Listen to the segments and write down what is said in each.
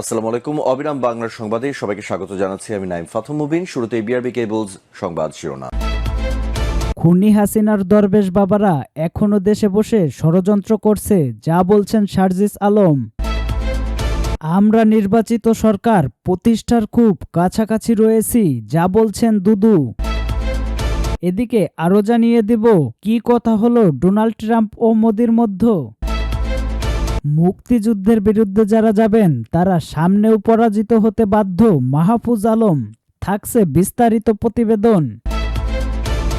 আসসালামু আলাইকুম, অবিরাম বাংলার সংবাদে সবাইকে স্বাগত জানাচ্ছি আমি নাইম মুবিন। শুরুতে বিআরবি কেবলস সংবাদ শিরোনাম। খুনি হাসিনার দরবেশ বাবারা দেশে বসে ষড়যন্ত্র করছে, যা বলছেন শারজিস আলম। আমরা নির্বাচিত সরকার, প্রতিষ্ঠার খুব কাছাকাছি রয়েছি, যা বলছেন দুদু। এদিকে আরও জানিয়ে দেব, কি কথা হলো ডোনাল্ড ট্রাম্প ও মোদির মধ্যে? মুক্তিযুদ্ধের বিরুদ্ধে যারা যাবেন, তারা সামনেও পরাজিত হতে বাধ্য। মাহফুজ আলম, থাকছে বিস্তারিত প্রতিবেদন।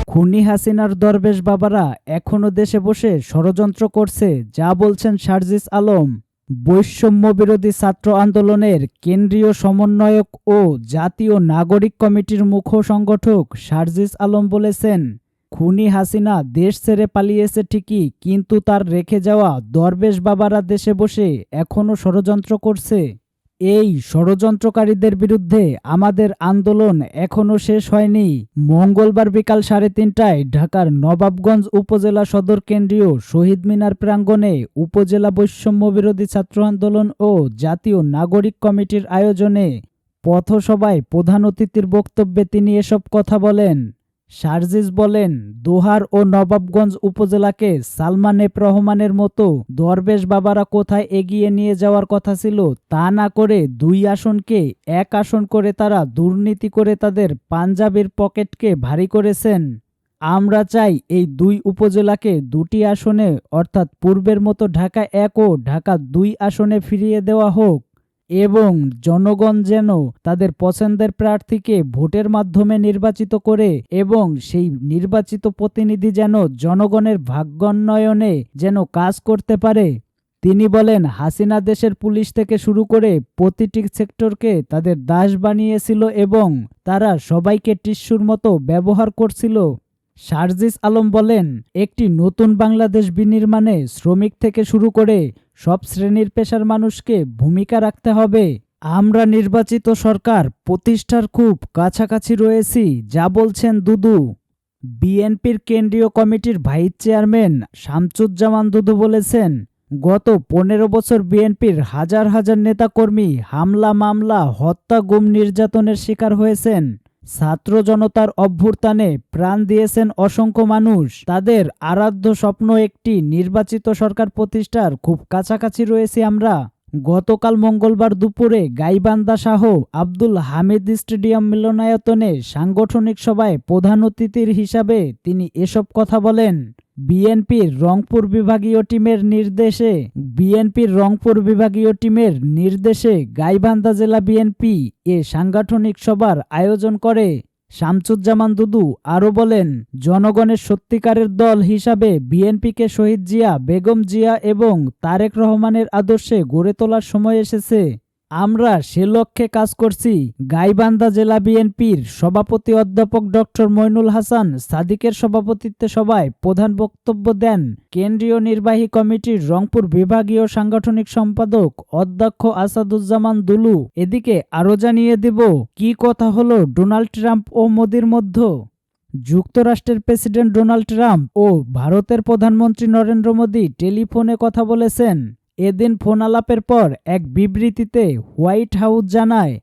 খুনি হাসিনার দরবেশ বাবারা এখনও দেশে বসে ষড়যন্ত্র করছে, যা বলছেন শারজিস আলম। বৈষম্য বিরোধী ছাত্র আন্দোলনের কেন্দ্রীয় সমন্বয়ক ও জাতীয় নাগরিক কমিটির মুখ্য সংগঠক শারজিস আলম বলেছেন খুনি হাসিনা দেশ ছেড়ে পালিয়েছে ঠিকই, কিন্তু তার রেখে যাওয়া দরবেশ বাবারা দেশে বসে এখনও ষড়যন্ত্র করছে। এই ষড়যন্ত্রকারীদের বিরুদ্ধে আমাদের আন্দোলন এখনও শেষ হয়নি। মঙ্গলবার বিকাল সাড়ে তিনটায় ঢাকার নবাবগঞ্জ উপজেলা সদর কেন্দ্রীয় শহীদ মিনার প্রাঙ্গণে উপজেলা বৈষম্য বিরোধী ছাত্র আন্দোলন ও জাতীয় নাগরিক কমিটির আয়োজনে পথসভায় প্রধান অতিথির বক্তব্যে তিনি এসব কথা বলেন। শারজিজ বলেন, দোহার ও নবাবগঞ্জ উপজেলাকে সালমান এফ রহমানের মতো দরবেশ বাবারা কোথায় এগিয়ে নিয়ে যাওয়ার কথা ছিল তা না করে দুই আসনকে এক আসন করে তারা দুর্নীতি করে তাদের পাঞ্জাবের পকেটকে ভারী করেছেন। আমরা চাই এই দুই উপজেলাকে দুটি আসনে, অর্থাৎ পূর্বের মতো ঢাকা এক ও ঢাকা দুই আসনে ফিরিয়ে দেওয়া হোক। এবং জনগণ যেন তাদের পছন্দের প্রার্থীকে ভোটের মাধ্যমে নির্বাচিত করে এবং সেই নির্বাচিত প্রতিনিধি যেন জনগণের ভাগ্যোন্নয়নে যেন কাজ করতে পারে। তিনি বলেন, হাসিনা দেশের পুলিশ থেকে শুরু করে প্রতিটি সেক্টরকে তাদের দাস বানিয়েছিল এবং তারা সবাইকে টিস্যুর মতো ব্যবহার করছিল। শারজিস আলম বলেন, একটি নতুন বাংলাদেশ বিনির্মাণে শ্রমিক থেকে শুরু করে সব শ্রেণির পেশার মানুষকে ভূমিকা রাখতে হবে। আমরা নির্বাচিত সরকার প্রতিষ্ঠার খুব কাছাকাছি রয়েছি, যা বলছেন দুদু। বিএনপির কেন্দ্রীয় কমিটির ভাইস চেয়ারম্যান শামসুজ্জামান দুদু বলেছেন, গত পনেরো বছর বিএনপির হাজার হাজার নেতাকর্মী হামলা মামলা হত্যা, গুম নির্যাতনের শিকার হয়েছেন। ছাত্র জনতার অভ্যুত্থানে প্রাণ দিয়েছেন অসংখ্য মানুষ। তাদের আরাধ্য স্বপ্ন একটি নির্বাচিত সরকার প্রতিষ্ঠার খুব কাছাকাছি রয়েছে আমরা। গতকাল মঙ্গলবার দুপুরে গাইবান্দা শাহ আব্দুল হামিদ স্টেডিয়াম মিলনায়তনে সাংগঠনিক সভায় প্রধান অতিথির হিসাবে তিনি এসব কথা বলেন। বিএনপির রংপুর বিভাগীয় টিমের নির্দেশে, বিএনপির রংপুর বিভাগীয় টিমের নির্দেশে গাইবান্ধা জেলা বিএনপি এ সাংগঠনিক সভার আয়োজন করে। শামসুজ্জামান দুদু আরও বলেন, জনগণের সত্যিকারের দল হিসাবে বিএনপিকে শহীদ জিয়া, বেগম জিয়া এবং তারেক রহমানের আদর্শে গড়ে তোলার সময় এসেছে। আমরা সে লক্ষ্যে কাজ করছি। গাইবান্ধা জেলা বিএনপির সভাপতি অধ্যাপক ডক্টর মইনুল হাসান সাদিকের সভাপতিত্বে সভায় প্রধান বক্তব্য দেন কেন্দ্রীয় নির্বাহী কমিটির রংপুর বিভাগীয় সাংগঠনিক সম্পাদক অধ্যক্ষ আসাদুজ্জামান দুলু। এদিকে আরও জানিয়ে দেব, কি কথা হলো ডোনাল্ড ট্রাম্প ও মোদির মধ্যে? যুক্তরাষ্ট্রের প্রেসিডেন্ট ডোনাল্ড ট্রাম্প ও ভারতের প্রধানমন্ত্রী নরেন্দ্র মোদী টেলিফোনে কথা বলেছেন। এদিন ফোন আলাপের পর এক বিবৃতিতে হোয়াইট হাউস জানায়,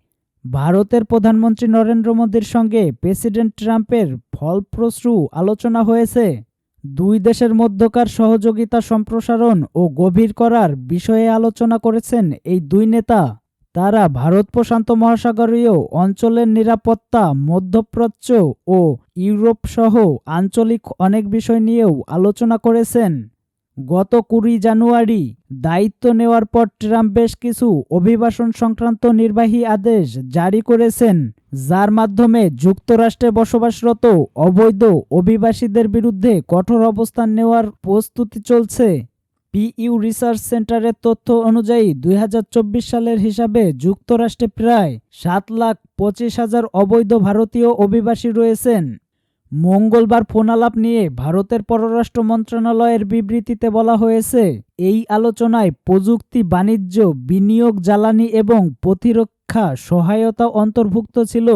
ভারতের প্রধানমন্ত্রী নরেন্দ্র মোদীর সঙ্গে প্রেসিডেন্ট ট্রাম্পের ফলপ্রসূ আলোচনা হয়েছে। দুই দেশের মধ্যকার সহযোগিতা সম্প্রসারণ ও গভীর করার বিষয়ে আলোচনা করেছেন এই দুই নেতা। তারা ভারত প্রশান্ত মহাসাগরীয় অঞ্চলের নিরাপত্তা, মধ্যপ্রাচ্য ও ইউরোপ সহ আঞ্চলিক অনেক বিষয় নিয়েও আলোচনা করেছেন। গত কুড়ি জানুয়ারি দায়িত্ব নেওয়ার পর ট্রাম্প বেশ কিছু অভিবাসন সংক্রান্ত নির্বাহী আদেশ জারি করেছেন, যার মাধ্যমে যুক্তরাষ্ট্রে বসবাসরত অবৈধ অভিবাসীদের বিরুদ্ধে কঠোর অবস্থান নেওয়ার প্রস্তুতি চলছে। পিইউ রিসার্চ সেন্টারের তথ্য অনুযায়ী দুই হাজার চব্বিশ সালের হিসাবে যুক্তরাষ্ট্রে প্রায় সাত লাখ পঁচিশ হাজার অবৈধ ভারতীয় অভিবাসী রয়েছেন। মঙ্গলবার ফোনালাপ নিয়ে ভারতের পররাষ্ট্র মন্ত্রণালয়ের বিবৃতিতে বলা হয়েছে, এই আলোচনায় প্রযুক্তি, বাণিজ্য, বিনিয়োগ, জ্বালানি এবং প্রতিরক্ষা সহায়তা অন্তর্ভুক্ত ছিল।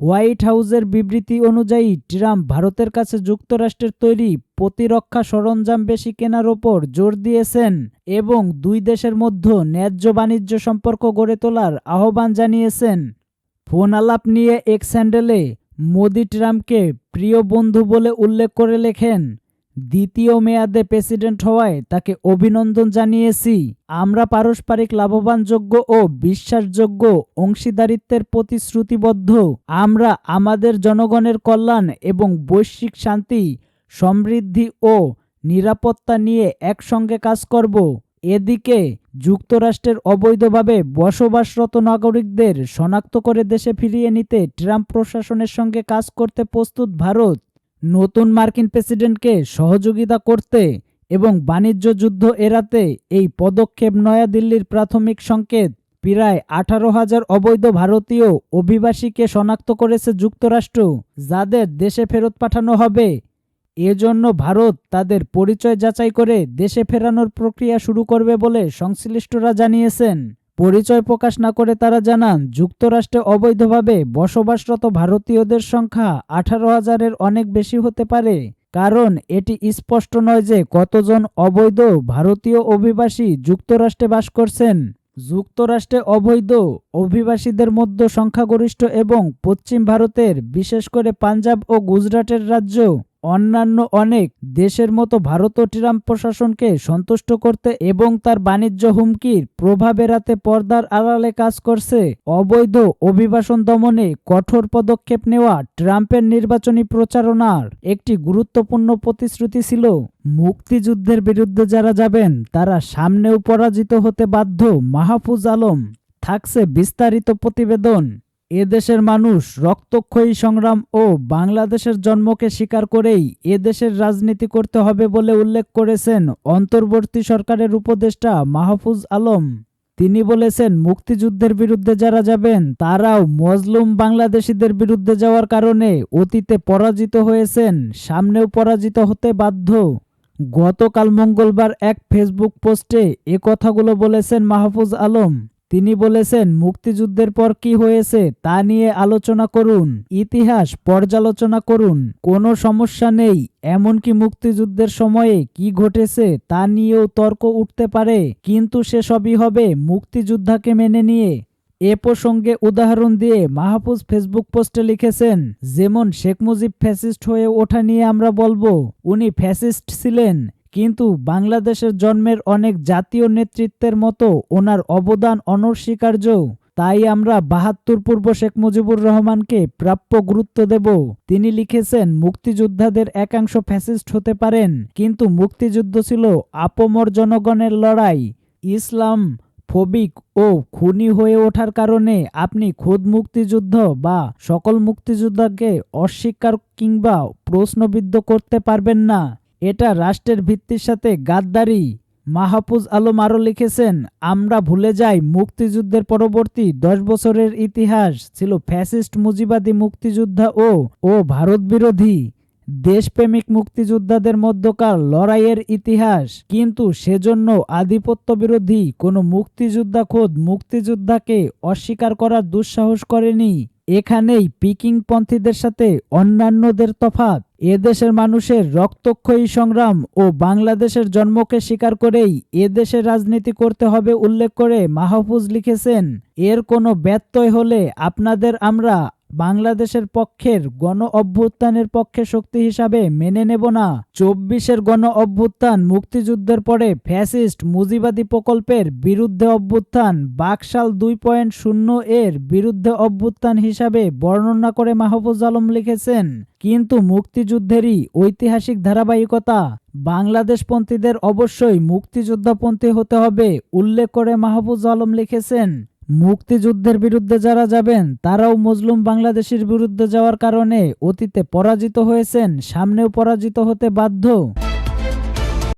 হোয়াইট হাউসের বিবৃতি অনুযায়ী ট্রাম্প ভারতের কাছে যুক্তরাষ্ট্রের তৈরি প্রতিরক্ষা সরঞ্জাম বেশি কেনার ওপর জোর দিয়েছেন এবং দুই দেশের মধ্যে ন্যায্য বাণিজ্য সম্পর্ক গড়ে তোলার আহ্বান জানিয়েছেন। ফোন আলাপ নিয়ে এক স্যান্ডেলে মোদি ট্রাম্পকে প্রিয় বন্ধু বলে উল্লেখ করে লেখেন, দ্বিতীয় মেয়াদে প্রেসিডেন্ট হওয়ায় তাকে অভিনন্দন জানিয়েছি। আমরা পারস্পরিক লাভবানযোগ্য ও বিশ্বাসযোগ্য অংশীদারিত্বের প্রতিশ্রুতিবদ্ধ। আমরা আমাদের জনগণের কল্যাণ এবং বৈশ্বিক শান্তি, সমৃদ্ধি ও নিরাপত্তা নিয়ে একসঙ্গে কাজ করব। এদিকে যুক্তরাষ্ট্রের অবৈধভাবে বসবাসরত নাগরিকদের শনাক্ত করে দেশে ফিরিয়ে নিতে ট্রাম্প প্রশাসনের সঙ্গে কাজ করতে প্রস্তুত ভারত, নতুন মার্কিন প্রেসিডেন্টকে সহযোগিতা করতে এবং বাণিজ্য যুদ্ধ এড়াতে এই পদক্ষেপ নয়াদিল্লির প্রাথমিক সংকেত। প্রায় আঠারো হাজার অবৈধ ভারতীয় অভিবাসীকে শনাক্ত করেছে যুক্তরাষ্ট্র, যাদের দেশে ফেরত পাঠানো হবে। এজন্য ভারত তাদের পরিচয় যাচাই করে দেশে ফেরানোর প্রক্রিয়া শুরু করবে বলে সংশ্লিষ্টরা জানিয়েছেন। পরিচয় প্রকাশ না করে তারা জানান, যুক্তরাষ্ট্রে অবৈধভাবে বসবাসরত ভারতীয়দের সংখ্যা আঠারো হাজারের অনেক বেশি হতে পারে। কারণ এটি স্পষ্ট নয় যে কতজন অবৈধ ভারতীয় অভিবাসী যুক্তরাষ্ট্রে বাস করছেন। যুক্তরাষ্ট্রে অবৈধ অভিবাসীদের মধ্যে সংখ্যাগরিষ্ঠ এবং পশ্চিম ভারতের, বিশেষ করে পাঞ্জাব ও গুজরাটের রাজ্য অন্যান্য অনেক দেশের মতো ভারতও ট্রাম্প প্রশাসনকে সন্তুষ্ট করতে এবং তার বাণিজ্য হুমকির প্রভাব এড়াতে পর্দার আড়ালে কাজ করছে। অবৈধ অভিবাসন দমনে কঠোর পদক্ষেপ নেওয়া ট্রাম্পের নির্বাচনী প্রচারণার একটি গুরুত্বপূর্ণ প্রতিশ্রুতি ছিল। মুক্তিযুদ্ধের বিরুদ্ধে যারা যাবেন, তারা সামনেও পরাজিত হতে বাধ্য। মাহফুজ আলম, থাকছে বিস্তারিত প্রতিবেদন। এদেশের মানুষ রক্তক্ষয়ী সংগ্রাম ও বাংলাদেশের জন্মকে স্বীকার করেই এদেশের রাজনীতি করতে হবে বলে উল্লেখ করেছেন অন্তর্বর্তী সরকারের উপদেষ্টা মাহফুজ আলম। তিনি বলেছেন, মুক্তিযুদ্ধের বিরুদ্ধে যারা যাবেন, তারাও মজলুম বাংলাদেশিদের বিরুদ্ধে যাওয়ার কারণে অতীতে পরাজিত হয়েছেন, সামনেও পরাজিত হতে বাধ্য। গতকাল মঙ্গলবার এক ফেসবুক পোস্টে এ কথাগুলো বলেছেন মাহফুজ আলম। তিনি বলেছেন, মুক্তিযুদ্ধের পর কি হয়েছে তা নিয়ে আলোচনা করুন, ইতিহাস পর্যালোচনা করুন, কোনো সমস্যা নেই, এমনকি মুক্তিযুদ্ধের সময়ে কি ঘটেছে তা নিয়েও তর্ক উঠতে পারে, কিন্তু সেসবই হবে মুক্তিযোদ্ধাকে মেনে নিয়ে। এ প্রসঙ্গে উদাহরণ দিয়ে মাহফুজ ফেসবুক পোস্টে লিখেছেন, যেমন শেখ মুজিব ফ্যাসিস্ট হয়ে ওঠা নিয়ে আমরা বলব, উনি ফ্যাসিস্ট ছিলেন কিন্তু বাংলাদেশের জন্মের অনেক জাতীয় নেতৃত্বের মতো ওনার অবদান অনস্বীকার্য। তাই আমরা বাহাত্তর পূর্ব শেখ মুজিবুর রহমানকে প্রাপ্য গুরুত্ব দেব। তিনি লিখেছেন, মুক্তিযোদ্ধাদের একাংশ ফ্যাসিস্ট হতে পারেন, কিন্তু মুক্তিযুদ্ধ ছিল আপমর জনগণের লড়াই। ইসলাম ফবিক ও খুনি হয়ে ওঠার কারণে আপনি খোদ মুক্তিযুদ্ধ বা সকল মুক্তিযোদ্ধাকে অস্বীকার কিংবা প্রশ্নবিদ্ধ করতে পারবেন না। এটা রাষ্ট্রের ভিত্তির সাথে গাদ্দারি। মাহফুজ আলম আরও লিখেছেন, আমরা ভুলে যাই, মুক্তিযুদ্ধের পরবর্তী দশ বছরের ইতিহাস ছিল ফ্যাসিস্ট মুজিবাদী মুক্তিযোদ্ধা ও ও ভারত বিরোধী। দেশপ্রেমিক মুক্তিযোদ্ধাদের মধ্যকার লড়াইয়ের ইতিহাস। কিন্তু সেজন্য আধিপত্য বিরোধী কোনো মুক্তিযোদ্ধা খোদ মুক্তিযোদ্ধাকে অস্বীকার করার দুঃসাহস করেনি। এখানেই পিকিংপন্থীদের সাথে অন্যান্যদের তফাত এদেশের মানুষের রক্তক্ষয়ী সংগ্রাম ও বাংলাদেশের জন্মকে স্বীকার করেই এদেশে রাজনীতি করতে হবে উল্লেখ করে মাহফুজ লিখেছেন, এর কোনো ব্যত্যয় হলে আপনাদের আমরা বাংলাদেশের পক্ষের গণ অভ্যুত্থানের পক্ষে শক্তি হিসাবে মেনে নেব না। চব্বিশের গণ অভ্যুত্থান মুক্তিযুদ্ধের পরে ফ্যাসিস্ট মুজিবাদী প্রকল্পের বিরুদ্ধে অভ্যুত্থান, বাকশাল দুই পয়েন্ট শূন্য এর বিরুদ্ধে অভ্যুত্থান হিসাবে বর্ণনা করে মাহফুজ আলম লিখেছেন। কিন্তু মুক্তিযুদ্ধেরই ঐতিহাসিক ধারাবাহিকতা, বাংলাদেশপন্থীদের অবশ্যই মুক্তিযোদ্ধাপন্থী হতে হবে, উল্লেখ করে মাহফুজ আলম লিখেছেন। মুক্তিযুদ্ধের বিরুদ্ধে যারা যাবেন, তারাও মজলুম বাংলাদেশের বিরুদ্ধে যাওয়ার কারণে অতীতে পরাজিত হয়েছেন, সামনেও পরাজিত হতে বাধ্য।